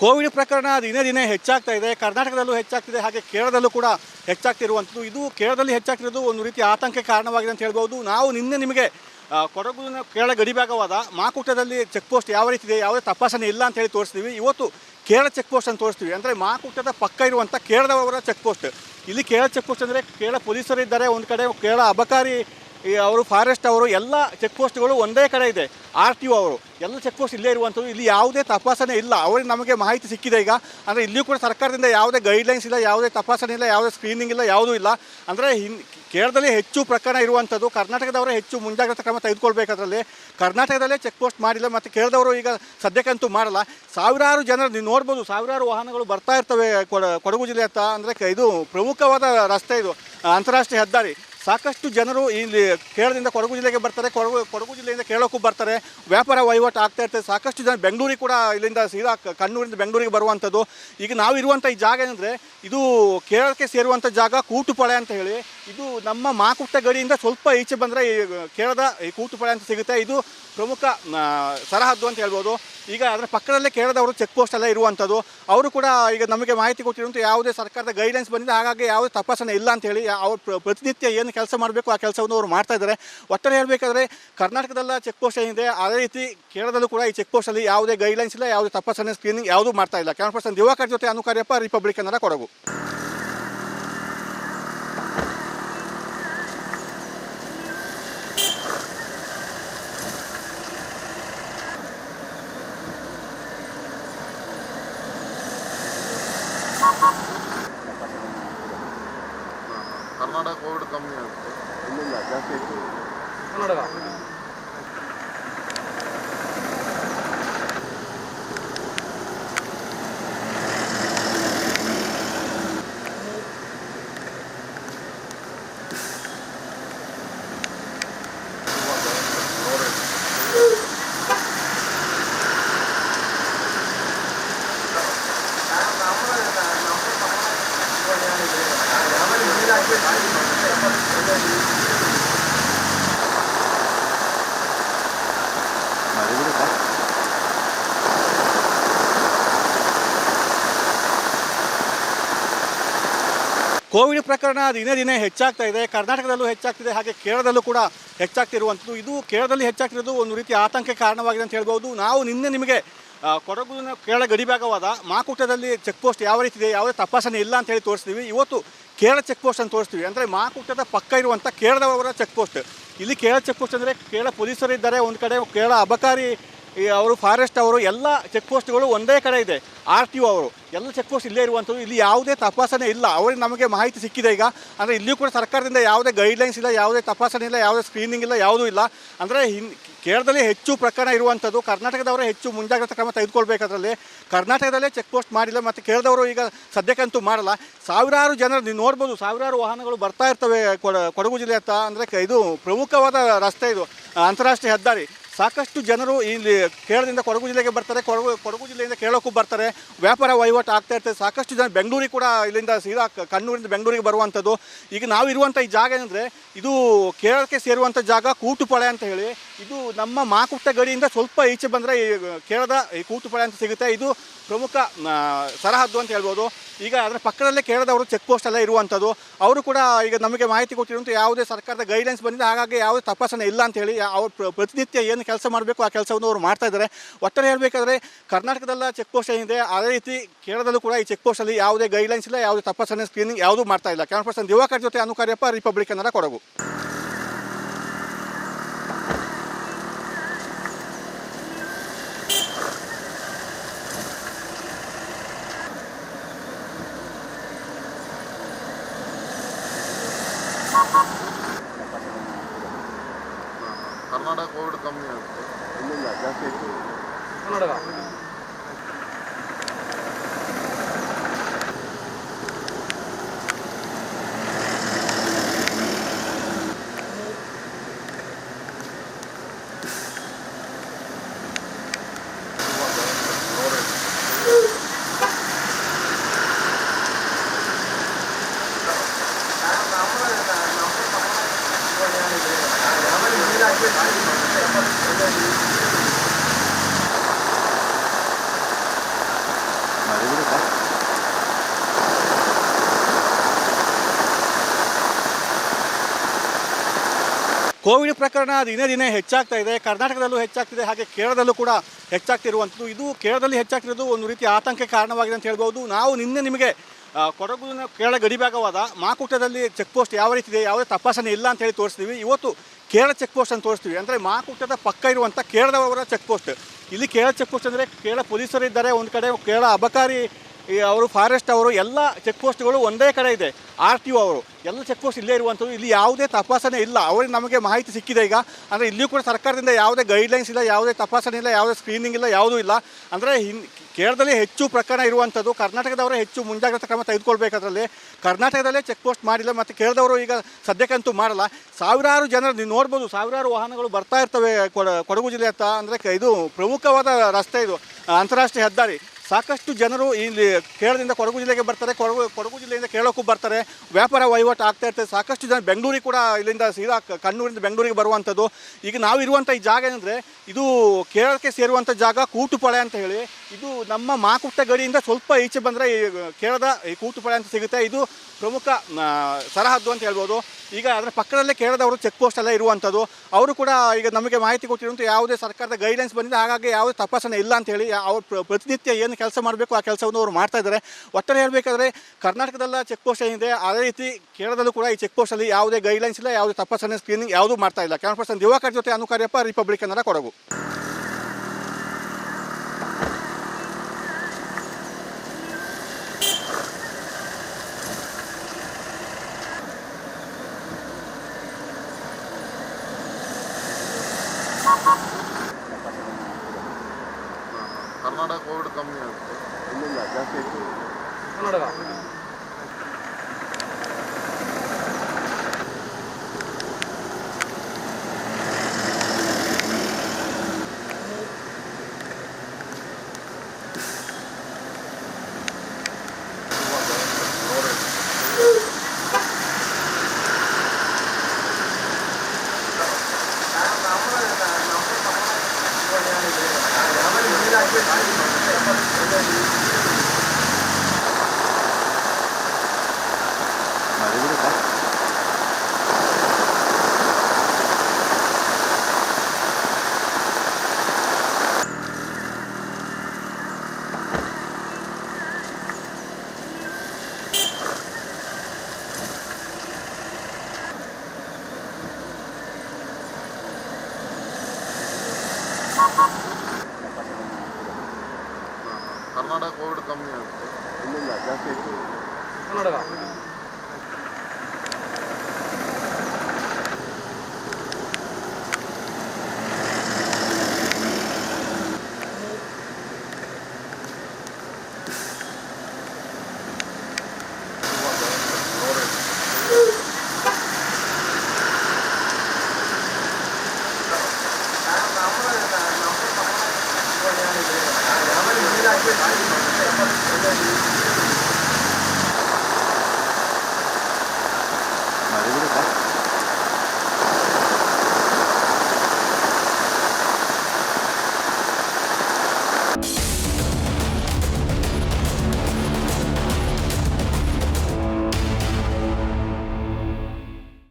Covid ಪ್ರಕರಣ ದಿನೇ ದಿನೇ ಹೆಚ್ಚಾಗ್ತಾ ಇದೆ. ಕರ್ನಾಟಕದಲ್ಲೂ ಹೆಚ್ಚಾಗ್ತಿದೆ. ಹಾಗೆ ಕೇರಳದಲ್ಲೂ ಕೂಡ ಹೆಚ್ಚಾಗ್ತಿರುವಂಥದ್ದು. ಇದು ಕೇರಳದಲ್ಲಿ ಹೆಚ್ಚಾಗ್ತಿರೋದು ಒಂದು ರೀತಿ ಆತಂಕಕ್ಕೆ ಕಾರಣವಾಗಿದೆ ಅಂತ ಹೇಳ್ಬೋದು. ನಾವು ನಿನ್ನೆ ನಿಮಗೆ ಕೊಡಗುನ ಕೇರಳ ಗಡಿಭಾಗವಾದ ಮಾಕುಟದಲ್ಲಿ ಚೆಕ್ ಪೋಸ್ಟ್ ಯಾವ ರೀತಿ ಇದೆ, ಯಾವುದೇ ತಪಾಸಣೆ ಇಲ್ಲ ಅಂತ ಹೇಳಿ ತೋರಿಸ್ತೀವಿ. ಇವತ್ತು ಕೇರಳ ಚೆಕ್ ಪೋಸ್ಟ್ ಅಂತ ತೋರಿಸ್ತೀವಿ. ಅಂದರೆ ಮಾಕುಟದ ಪಕ್ಕ ಇರುವಂಥ ಕೇರಳದವರ ಚೆಕ್ ಪೋಸ್ಟ್. ಇಲ್ಲಿ ಕೇರಳ ಚೆಕ್ ಪೋಸ್ಟ್ ಅಂದರೆ ಕೇರಳ ಪೊಲೀಸರು ಇದ್ದಾರೆ. ಒಂದು ಕಡೆ ಕೇರಳ ಅಬಕಾರಿ ಈ ಅವರು ಫಾರೆಸ್ಟ್ ಅವರು ಎಲ್ಲ ಚೆಕ್ ಪೋಸ್ಟ್ಗಳು ಒಂದೇ ಕಡೆ ಇದೆ, ಆರ್ ಟಿ ಒ ಅವರು. ಎಲ್ಲ ಚೆಕ್ ಪೋಸ್ಟ್ ಇಲ್ಲೇ ಇರುವಂಥದ್ದು ಇಲ್ಲಿ ಯಾವುದೇ ತಪಾಸಣೆ ಇಲ್ಲ. ಅವ್ರಿಗೆ ನಮಗೆ ಮಾಹಿತಿ ಸಿಕ್ಕಿದೆ ಈಗ. ಅಂದರೆ ಇಲ್ಲಿಯೂ ಕೂಡ ಸರ್ಕಾರದಿಂದ ಯಾವುದೇ ಗೈಡ್ಲೈನ್ಸ್ ಇಲ್ಲ, ಯಾವುದೇ ತಪಾಸಣೆ ಇಲ್ಲ, ಯಾವುದೇ ಸ್ಕ್ರೀನಿಂಗ್ ಇಲ್ಲ, ಯಾವುದೂ ಇಲ್ಲ. ಅಂದರೆ ಹಿನ್, ಕೇರಳದಲ್ಲಿ ಹೆಚ್ಚು ಪ್ರಕರಣ ಇರುವಂಥದ್ದು, ಕರ್ನಾಟಕದವರೇ ಹೆಚ್ಚು ಮುಂಜಾಗ್ರತಾ ಕ್ರಮ ತೆಗೆದುಕೊಳ್ಬೇಕಾದ್ರಲ್ಲಿ ಕರ್ನಾಟಕದಲ್ಲೇ ಚೆಕ್ ಪೋಸ್ಟ್ ಮಾಡಿಲ್ಲ ಮತ್ತು ಕೇರಳದವರು ಈಗ ಸದ್ಯಕ್ಕಂತೂ ಮಾಡಲ್ಲ. ಸಾವಿರಾರು ಜನರು, ನೀವು ನೋಡ್ಬೋದು, ಸಾವಿರಾರು ವಾಹನಗಳು ಬರ್ತಾ ಇರ್ತವೆ ಕೊಡ- ಕೊಡಗು ಜಿಲ್ಲೆ ಅಂತ ಅಂದರೆ ಇದು ಪ್ರಮುಖವಾದ ರಸ್ತೆ ಇದು, ಅಂತಾರಾಷ್ಟ್ರೀಯ ಹೆದ್ದಾರಿ. ಸಾಕಷ್ಟು ಜನರು ಇಲ್ಲಿ ಕೇರಳದಿಂದ ಕೊಡಗು ಜಿಲ್ಲೆಗೆ ಬರ್ತಾರೆ, ಕೊಡಗು ಕೊಡಗು ಜಿಲ್ಲೆಯಿಂದ ಕೇರಳಕ್ಕೂ ಬರ್ತಾರೆ. ವ್ಯಾಪಾರ ವಹಿವಾಟು ಆಗ್ತಾ ಇರ್ತದೆ. ಸಾಕಷ್ಟು ಜನ ಬೆಂಗಳೂರಿಗೆ ಕೂಡ ಇಲ್ಲಿಂದ ಸೀದಾ ಕಣ್ಣೂರಿಂದ ಬೆಂಗಳೂರಿಗೆ ಬರುವಂಥದ್ದು. ಈಗ ನಾವು ಇರುವಂಥ ಈ ಜಾಗ ಏನಂದರೆ, ಇದು ಕೇರಳಕ್ಕೆ ಸೇರುವಂಥ ಜಾಗ ಕೂಟುಪಾಳೆ ಅಂತ ಹೇಳಿ ಇದು ನಮ್ಮ ಮಾಕುಟ್ಟ ಗಡಿಯಿಂದ ಸ್ವಲ್ಪ ಈಚೆ ಬಂದರೆ ಈ ಕೇರಳದ ಈ ಕೂತುಪಡೆ ಅಂತ ಸಿಗುತ್ತೆ. ಇದು ಪ್ರಮುಖ ಸರಹದ್ದು ಅಂತ ಹೇಳ್ಬೋದು. ಈಗ ಅದರ ಪಕ್ಕದಲ್ಲೇ ಕೇರಳದವರು ಚೆಕ್ ಪೋಸ್ಟ್ ಎಲ್ಲ ಇರುವಂಥದ್ದು. ಅವರು ಕೂಡ ಈಗ ನಮಗೆ ಮಾಹಿತಿ ಕೊಟ್ಟಿರುವಂಥ ಯಾವುದೇ ಸರ್ಕಾರದ ಗೈಡ್ಲೈನ್ಸ್ ಬಂದಿದೆ ಹಾಗಾಗಿ ಯಾವುದೇ ತಪಾಸಣೆ ಇಲ್ಲ ಅಂತ ಹೇಳಿ ಅವ್ರು ಪ್ರ- ಪ್ರತಿನಿತ್ಯ ಏನು ಕೆಲಸ ಮಾಡಬೇಕು ಆ ಕೆಲಸವನ್ನು ಅವರು ಮಾಡ್ತಾ ಇದ್ದಾರೆ. ಒಟ್ಟಾರೆ ಹೇಳಬೇಕಾದ್ರೆ ಕರ್ನಾಟಕದಲ್ಲ ಚೆಕ್ ಪೋಸ್ಟ್ ಏನಿದೆ, ಅದೇ ರೀತಿ ಕೇರಳದಲ್ಲೂ ಕೂಡ ಈ ಚೆಕ್ ಪೋಸ್ಟಲ್ಲಿ ಯಾವುದೇ ಗೈಡ್ಲೈನ್ಸ್ ಇಲ್ಲ, ಯಾವುದೇ ತಪಾಸಣೆ ಸ್ಕ್ರೀನಿಂಗ್ ಯಾವುದೂ ಮಾಡ್ತಾ ಇಲ್ಲ. ಕ್ಯಾಮರಾ ಪರ್ಸನ್ ದಿವಾಕರ್ ಜೊತೆ ಅನುಕಾರ್ಯಪ್ಪ ರಿಪಬ್ಲಿಕ್ ಕನ್ನಡ ಕೊಡಗು. കർണാടക കോവിഡ് കമ്മിയാണ്. ഇല്ലില്ല ജാസ്തി കർണാടക? ಕೋವಿಡ್ ಪ್ರಕರಣ ದಿನೇ ದಿನೇ ಹೆಚ್ಚಾಗ್ತಾ ಇದೆ. ಕರ್ನಾಟಕದಲ್ಲೂ ಹೆಚ್ಚಾಗ್ತಿದೆ. ಹಾಗೆ ಕೇರಳದಲ್ಲೂ ಕೂಡ ಹೆಚ್ಚಾಗ್ತಿರುವಂಥದ್ದು. ಇದು ಕೇರಳದಲ್ಲಿ ಹೆಚ್ಚಾಗ್ತಿರೋದು ಒಂದು ರೀತಿ ಆತಂಕಕ್ಕೆ ಕಾರಣವಾಗಿದೆ ಅಂತ ಹೇಳ್ಬೋದು. ನಾವು ನಿನ್ನೆ ನಿಮಗೆ ಕೊಡಗುನ ಕೇರಳ ಗಡಿಭಾಗವಾದ ಚೆಕ್ ಪೋಸ್ಟ್ ಯಾವ ರೀತಿ ಇದೆ, ಯಾವುದೇ ತಪಾಸಣೆ ಇಲ್ಲ ಅಂತ ಹೇಳಿ ತೋರಿಸ್ತೀವಿ. ಇವತ್ತು ಕೇರಳ ಚೆಕ್ ಪೋಸ್ಟ್ ಅಂತ ತೋರಿಸ್ತೀವಿ. ಅಂದರೆ ಮಾಕುಟ್ಟದ ಪಕ್ಕ ಇರುವಂಥ ಕೇರಳದವರ ಚೆಕ್ ಪೋಸ್ಟ್ ಇಲ್ಲಿ ಕೇರಳ ಚೆಕ್ ಪೋಸ್ಟ್ ಅಂದರೆ ಕೇರಳ ಪೊಲೀಸರು ಇದ್ದಾರೆ. ಒಂದು ಕಡೆ ಕೇರಳ ಅಬಕಾರಿ ಈ ಅವರು ಫಾರೆಸ್ಟ್ ಅವರು ಎಲ್ಲ ಚೆಕ್ ಪೋಸ್ಟ್ಗಳು ಒಂದೇ ಕಡೆ ಇದೆ, ಆರ್ ಟಿ ಒ ಅವರು. ಎಲ್ಲ ಚೆಕ್ ಪೋಸ್ಟ್ ಇಲ್ಲೇ ಇರುವಂಥದ್ದು ಇಲ್ಲಿ ಯಾವುದೇ ತಪಾಸಣೆ ಇಲ್ಲ. ಅವರಿಗೆ ನಮಗೆ ಮಾಹಿತಿ ಸಿಕ್ಕಿದೆ ಈಗ. ಅಂದರೆ ಇಲ್ಲಿಯೂ ಕೂಡ ಸರ್ಕಾರದಿಂದ ಯಾವುದೇ ಗೈಡ್ಲೈನ್ಸ್ ಇಲ್ಲ, ಯಾವುದೇ ತಪಾಸಣೆ ಇಲ್ಲ, ಯಾವುದೇ ಸ್ಕ್ರೀನಿಂಗ್ ಇಲ್ಲ, ಯಾವುದೂ ಇಲ್ಲ. ಅಂದರೆ ಹಿನ್, ಕೇರಳದಲ್ಲಿ ಹೆಚ್ಚು ಪ್ರಕರಣ ಇರುವಂಥದ್ದು, ಕರ್ನಾಟಕದವರೇ ಹೆಚ್ಚು ಮುಂಜಾಗ್ರತಾ ಕ್ರಮ ತೆಗೆದುಕೊಳ್ಬೇಕಾದ್ರಲ್ಲಿ ಕರ್ನಾಟಕದಲ್ಲೇ ಚೆಕ್ ಪೋಸ್ಟ್ ಮಾಡಿಲ್ಲ ಮತ್ತು ಕೇರಳದವರು ಈಗ ಸದ್ಯಕ್ಕಂತೂ ಮಾಡಲ್ಲ. ಸಾವಿರಾರು ಜನರು, ನೀವು ನೋಡ್ಬೋದು, ಸಾವಿರಾರು ವಾಹನಗಳು ಬರ್ತಾ ಇರ್ತವೆ ಕೊಡ- ಕೊಡಗು ಜಿಲ್ಲೆ ಹತ್ತ ಅಂದರೆ ಇದು ಪ್ರಮುಖವಾದ ರಸ್ತೆ ಇದು, ಅಂತಾರಾಷ್ಟ್ರೀಯ ಹೆದ್ದಾರಿ. ಸಾಕಷ್ಟು ಜನರು ಇಲ್ಲಿ ಕೇರಳದಿಂದ ಕೊಡಗು ಜಿಲ್ಲೆಗೆ ಬರ್ತಾರೆ. ಕೊಡಗು ಕೊಡಗು ಜಿಲ್ಲೆಯಿಂದ ಕೇರಳಕ್ಕೂ ಬರ್ತಾರೆ. ವ್ಯಾಪಾರ ವಹಿವಾಟು ಆಗ್ತಾ ಇರ್ತದೆ. ಸಾಕಷ್ಟು ಜನ ಬೆಂಗಳೂರಿಗೆ ಕೂಡ ಇಲ್ಲಿಂದ ಸೀದಾ ಕಣ್ಣೂರಿಂದ ಬೆಂಗಳೂರಿಗೆ ಬರುವಂಥದ್ದು. ಈಗ ನಾವು ಇರುವಂಥ ಈ ಜಾಗ ಏನಂದರೆ, ಇದು ಕೇರಳಕ್ಕೆ ಸೇರುವಂಥ ಜಾಗ ಕೂಟುಪಾಳೆ ಅಂತ ಹೇಳಿ ಇದು ನಮ್ಮ ಮಾಕುಟ್ಟ ಗಡಿಯಿಂದ ಸ್ವಲ್ಪ ಈಚೆ ಬಂದರೆ ಈ ಕೇರಳದ ಈ ಕೂತುಪಡೆ ಅಂತ ಸಿಗುತ್ತೆ. ಇದು ಪ್ರಮುಖ ಸರಹದ್ದು ಅಂತ ಹೇಳ್ಬೋದು. ಈಗ ಅದರ ಪಕ್ಕದಲ್ಲೇ ಕೇರಳದವರು ಚೆಕ್ ಪೋಸ್ಟ್ ಎಲ್ಲ ಇರುವಂಥದ್ದು. ಅವರು ಕೂಡ ಈಗ ನಮಗೆ ಮಾಹಿತಿ ಕೊಟ್ಟಿರುವಂಥ ಯಾವುದೇ ಸರ್ಕಾರದ ಗೈಡ್ಲೈನ್ಸ್ ಬಂದಿದೆ ಹಾಗಾಗಿ ಯಾವುದೇ ತಪಾಸಣೆ ಇಲ್ಲ ಅಂತ ಹೇಳಿ ಅವ್ರು ಪ್ರ- ಪ್ರತಿನಿತ್ಯ ಏನು ಕೆಲಸ ಮಾಡಬೇಕು ಆ ಕೆಲಸವನ್ನು ಅವರು ಮಾಡ್ತಾ ಇದ್ದಾರೆ. ಒಟ್ಟಾರೆ ಹೇಳಬೇಕಾದ್ರೆ ಕರ್ನಾಟಕದಲ್ಲ ಚೆಕ್ ಪೋಸ್ಟ್ ಏನಿದೆ, ಅದೇ ರೀತಿ ಕೇರಳದಲ್ಲೂ ಕೂಡ ಈ ಚೆಕ್ ಪೋಸ್ಟಲ್ಲಿ ಯಾವುದೇ ಗೈಡ್ಲೈನ್ಸ್ ಇಲ್ಲ, ಯಾವುದೇ ತಪಾಸಣೆ ಸ್ಕ್ರೀನಿಂಗ್ ಯಾವುದೂ ಮಾಡ್ತಾ ಇಲ್ಲ. ಕ್ಯಾಮ್ರಾ ಪರ್ಸನ್ ದಿವಾಕರ್ ಜೊತೆ ಅನುಕಾರ್ಯಪ್ಪ ರಿಪಬ್ಲಿಕ್ ಕನ್ನಡ ಕೊಡಗು. だけ。ಕೋವಿಡ್ ಪ್ರಕರಣ ದಿನೇ ದಿನೇ ಹೆಚ್ಚಾಗ್ತಾ ಇದೆ. ಕರ್ನಾಟಕದಲ್ಲೂ ಹೆಚ್ಚಾಗ್ತಿದೆ. ಹಾಗೆ ಕೇರಳದಲ್ಲೂ ಕೂಡ ಹೆಚ್ಚಾಗ್ತಿರುವಂಥದ್ದು. ಇದು ಕೇರಳದಲ್ಲಿ ಹೆಚ್ಚಾಗ್ತಿರೋದು ಒಂದು ರೀತಿ ಆತಂಕಕ್ಕೆ ಕಾರಣವಾಗಿದೆ ಅಂತ ಹೇಳ್ಬೋದು. ನಾವು ನಿನ್ನೆ ನಿಮಗೆ ಕೊಡಗಿನ ಕೇರಳ ಗಡಿಭಾಗವಾದ ಮಾಕುಟದಲ್ಲಿ ಚೆಕ್ ಪೋಸ್ಟ್ ಯಾವ ರೀತಿ ಇದೆ, ಯಾವುದೇ ತಪಾಸಣೆ ಇಲ್ಲ ಅಂತ ಹೇಳಿ ತೋರಿಸ್ತೀವಿ. ಇವತ್ತು ಕೇರಳ ಚೆಕ್ ಪೋಸ್ಟ್ ಅಂತ ತೋರಿಸ್ತೀವಿ. ಅಂದರೆ ಮಾಕುಟದ ಪಕ್ಕ ಇರುವಂಥ ಕೇರಳದವರ ಚೆಕ್ ಪೋಸ್ಟ್. ಇಲ್ಲಿ ಕೇರಳ ಚೆಕ್ ಪೋಸ್ಟ್ ಅಂದರೆ ಕೇರಳ ಪೊಲೀಸರು ಇದ್ದಾರೆ. ಒಂದು ಕಡೆ ಕೇರಳ ಅಬಕಾರಿ ಈ ಅವರು ಫಾರೆಸ್ಟ್ ಅವರು ಎಲ್ಲ ಚೆಕ್ ಪೋಸ್ಟ್ಗಳು ಒಂದೇ ಕಡೆ ಇದೆ. ಆರ್ ಟಿ ಒ ಅವರು ಎಲ್ಲ ಚೆಕ್ ಪೋಸ್ಟ್ ಇಲ್ಲೇ ಇರುವಂಥದ್ದು, ಇಲ್ಲಿ ಯಾವುದೇ ತಪಾಸಣೆ ಇಲ್ಲ. ಅವರಿಗೆ ನಮಗೆ ಮಾಹಿತಿ ಸಿಕ್ಕಿದೆ ಈಗ. ಅಂದರೆ ಇಲ್ಲಿಯೂ ಕೂಡ ಸರ್ಕಾರದಿಂದ ಯಾವುದೇ ಗೈಡ್ಲೈನ್ಸ್ ಇಲ್ಲ, ಯಾವುದೇ ತಪಾಸಣೆ ಇಲ್ಲ, ಯಾವುದೇ ಸ್ಕ್ರೀನಿಂಗ್ ಇಲ್ಲ, ಯಾವುದೂ ಇಲ್ಲ. ಅಂದರೆ ಹಿನ್, ಕೇರಳದಲ್ಲಿ ಹೆಚ್ಚು ಪ್ರಕರಣ ಇರುವಂಥದ್ದು, ಕರ್ನಾಟಕದವರೇ ಹೆಚ್ಚು ಮುಂಜಾಗ್ರತಾ ಕ್ರಮ ತೆಗೆದುಕೊಳ್ಬೇಕಾದ್ರಲ್ಲಿ ಕರ್ನಾಟಕದಲ್ಲೇ ಚೆಕ್ ಪೋಸ್ಟ್ ಮಾಡಿಲ್ಲ ಮತ್ತು ಕೇರಳದವರು ಈಗ ಸದ್ಯಕ್ಕಂತೂ ಮಾಡಲ್ಲ. ಸಾವಿರಾರು ಜನರು ನೀವು ನೋಡ್ಬೋದು, ಸಾವಿರಾರು ವಾಹನಗಳು ಬರ್ತಾ ಇರ್ತವೆ ಕೊಡ- ಕೊಡಗು ಜಿಲ್ಲೆ ಹತ್ತ ಅಂದರೆ ಇದು ಪ್ರಮುಖವಾದ ರಸ್ತೆ ಇದು, ಅಂತಾರಾಷ್ಟ್ರೀಯ ಹೆದ್ದಾರಿ. ಸಾಕಷ್ಟು ಜನರು ಇಲ್ಲಿ ಕೇರಳದಿಂದ ಕೊಡಗು ಜಿಲ್ಲೆಗೆ ಬರ್ತಾರೆ. ಕೊಡಗು ಕೊಡಗು ಜಿಲ್ಲೆಯಿಂದ ಕೇರಳಕ್ಕೂ ಬರ್ತಾರೆ. ವ್ಯಾಪಾರ ವಹಿವಾಟು ಆಗ್ತಾ ಇರ್ತದೆ. ಸಾಕಷ್ಟು ಜನ ಬೆಂಗಳೂರಿಗೆ ಕೂಡ ಇಲ್ಲಿಂದ ಸೀದಾ ಕಣ್ಣೂರಿಂದ ಬೆಂಗಳೂರಿಗೆ ಬರುವಂಥದ್ದು. ಈಗ ನಾವು ಇರುವಂಥ ಈ ಜಾಗ ಏನಂದರೆ, ಇದು ಕೇರಳಕ್ಕೆ ಸೇರುವಂಥ ಜಾಗ ಕೂಟುಪಳೆ ಅಂತ ಹೇಳಿ. ಇದು ನಮ್ಮ ಮಾಕುಟ್ಟ ಗಡಿಯಿಂದ ಸ್ವಲ್ಪ ಈಚೆ ಬಂದರೆ ಈ ಕೇರಳದ ಈ ಕೂತುಪಡೆ ಅಂತ ಸಿಗುತ್ತೆ. ಇದು ಪ್ರಮುಖ ಸರಹದ್ದು ಅಂತ ಹೇಳ್ಬೋದು. ಈಗ ಅದರ ಪಕ್ಕದಲ್ಲೇ ಕೇರಳದವರು ಚೆಕ್ ಪೋಸ್ಟ್ ಎಲ್ಲ ಇರುವಂಥದ್ದು. ಅವರು ಕೂಡ ಈಗ ನಮಗೆ ಮಾಹಿತಿ ಕೊಟ್ಟಿರುವಂಥ ಯಾವುದೇ ಸರ್ಕಾರದ ಗೈಡ್ಲೈನ್ಸ್ ಬಂದಿದೆ. ಹಾಗಾಗಿ ಯಾವುದೇ ತಪಾಸಣೆ ಇಲ್ಲ ಅಂತ ಹೇಳಿ ಅವ್ರು ಪ್ರ- ಪ್ರತಿನಿತ್ಯ ಏನು ಕೆಲಸ ಮಾಡಬೇಕು ಆ ಕೆಲಸವನ್ನು ಅವರು ಮಾಡ್ತಾ ಇದ್ದಾರೆ. ಒಟ್ಟಾರೆ ಹೇಳಬೇಕಾದ್ರೆ ಕರ್ನಾಟಕದಲ್ಲ ಚೆಕ್ ಪೋಸ್ಟ್ ಏನಿದೆ, ಅದೇ ರೀತಿ ಕೇರಳದಲ್ಲೂ ಕೂಡ ಈ ಚೆಕ್ ಪೋಸ್ಟಲ್ಲಿ ಯಾವುದೇ ಗೈಡ್ಲೈನ್ಸ್ ಇಲ್ಲ, ಯಾವುದೇ ತಪಾಸಣೆ ಸ್ಕ್ರೀನಿಂಗ್ ಯಾವುದೂ ಮಾಡ್ತಾ ಇಲ್ಲ. ಕ್ಯಾಮರಾ ಪರ್ಸನ್ ದಿವಾಕರ್ ಜೊತೆ ಅನುಕಾರ್ಯಪ್ಪ ರಿಪಬ್ಲಿಕ್ ಕನ್ನಡ ಕೊಡಗು. കർണാടക കോവിഡ് കമ്മിയാണ്. ഇല്ലില്ല ജാസ്തി കർണാടക. カナダが。